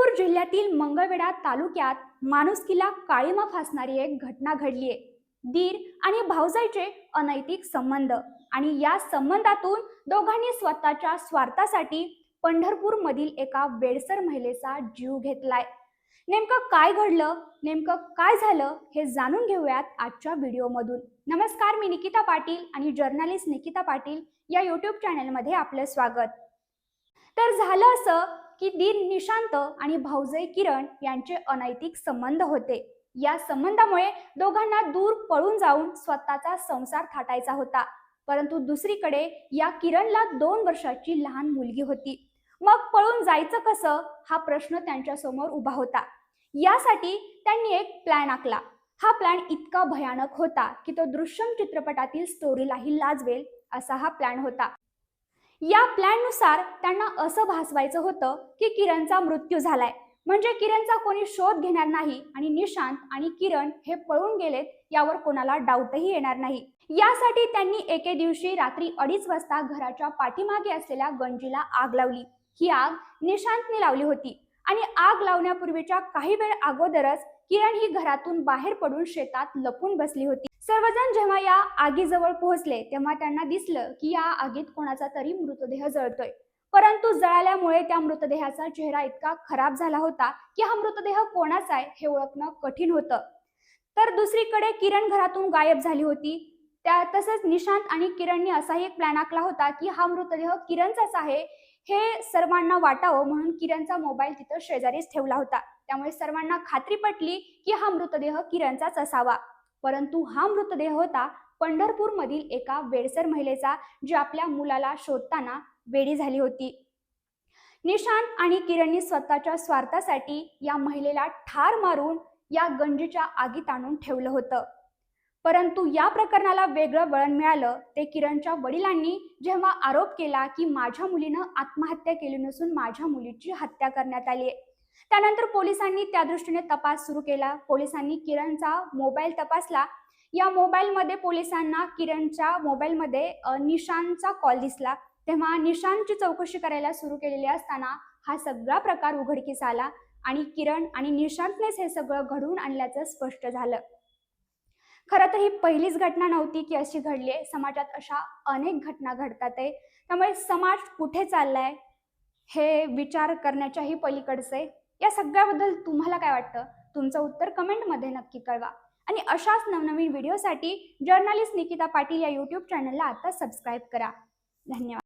पंढरपूर जिल्ह्यातील मंगळवेढा तालुक्यात माणुसकीला काळीमा फासणारी एक घटना घडलीय दीर आणि भावजाईचे अनैतिक संबंध आणि या संबंधातून दोघांनी स्वतःच्या स्वार्थासाठी पंढरपूर मधील एका वेडसर महिलेचा जीव घेतलाय. नेमकं काय घडलं नेमकं काय झालं हे जाणून घेऊयात आजच्या व्हिडिओमधून. नमस्कार मी निकिता पाटील आणि जर्नलिस्ट निकिता पाटील या युट्यूब चॅनलमध्ये आपलं स्वागत. तर झालं असं की दीन निशांत आणि भाऊजय किरण यांचे अनैतिक संबंध होते. या संबंधामुळे दोघांना दूर पळून जाऊन स्वतःचा संसार थाटायचा होता. परंतु दुसरीकडे या किरणला दोन वर्षाची लहान मुलगी होती. मग पळून जायचं कसं? हा प्रश्न त्यांच्यासमोर उभा होता. यासाठी त्यांनी एक प्लॅन आखला. हा प्लॅन इतका भयानक होता की तो दृश्यम चित्रपटातील स्टोरीलाही लाजवेल असा हा प्लॅन होता. या प्लॅननुसार त्यांना असं भासवायचं होतं की किरणचा मृत्यू झालाय. म्हणजे किरणचा कोणी शोध घेणार नाही आणि निशांत आणि किरण हे पळून गेलेत यावर कोणाला डाऊटही येणार नाही. यासाठी त्यांनी एके दिवशी रात्री अडीच वाजता घराच्या पाठीमागे असलेल्या गंजीला आग लावली. ही आग निशांतने लावली होती. आणि आग लावण्यापूर्वीच्या काही वेळ अगोदरच किरण ही घरातून बाहेर पडून शेतात लपून बसली होती. सर्वजण जेव्हा या आगीजवळ पोहोचले तेव्हा त्यांना दिसलं की या आगीत कोणाचा तरी मृतदेह जळतोय. परंतु जळाल्यामुळे त्या मृतदेहाचा चेहरा इतका खराब झाला होता की हा मृतदेह कोणाचा आहे हे ओळखणं कठीण होतं. तर दुसरीकडे किरण घरातून गायब झाली होती. त्या तसंच निशांत आणि किरणने असाही एक प्लॅन आखला होता की हा मृतदेह किरणचाच आहे हे सर्वांना वाटावं म्हणून किरणचा मोबाईल तिथं शेजारीच ठेवला होता. त्यामुळे सर्वांना खात्री पटली की हा मृतदेह किरणचाच असावा. परंतु हा मृतदेह होता पंढरपूर मधील एका वेडसर महिलेचा जी आपल्या मुलाला शोधताना वेडी झाली होती. निशांत आणि किरणनी स्वतःच्या स्वार्थासाठी या महिलेला ठार मारून या गंजीच्या आगीत आणून ठेवलं होतं. परंतु या प्रकरणाला वेगळं वळण मिळालं. ते किरणच्या वडिलांनी जेव्हा आरोप केला की माझ्या मुलीनं आत्महत्या केली नसून माझ्या मुलीची हत्या करण्यात आली आहे. त्यानंतर पोलिसांनी त्या दृष्टीने तपास सुरू केला. पोलिसांनी किरणचा मोबाईल तपासला. या मोबाईलमध्ये पोलिसांना किरणच्या मोबाईलमध्ये निशांचा निशांतचा कॉल दिसला. तेव्हा निशांतची चौकशी करायला सुरू केलेली असताना हा सगळा प्रकार उघडकीस आला आणि किरण आणि निशांतनेच हे सगळं घडवून आणल्याचं स्पष्ट झालं. खरं तर ही पहिलीच घटना नव्हती की अशी घडली आहे. समाजात अशा अनेक घटना घडतात आहे. त्यामुळे समाज कुठे चाललाय हे विचार करण्याच्याही पलीकडचं आहे. या सगळ्याबद्दल तुम्हाला काय वाटतं? तुमचं उत्तर कमेंटमध्ये नक्की कळवा. आणि अशाच नवनवीन व्हिडिओसाठी जर्नलिस्ट निकिता पाटील या यूट्यूब चॅनलला आता सबस्क्राईब करा. धन्यवाद.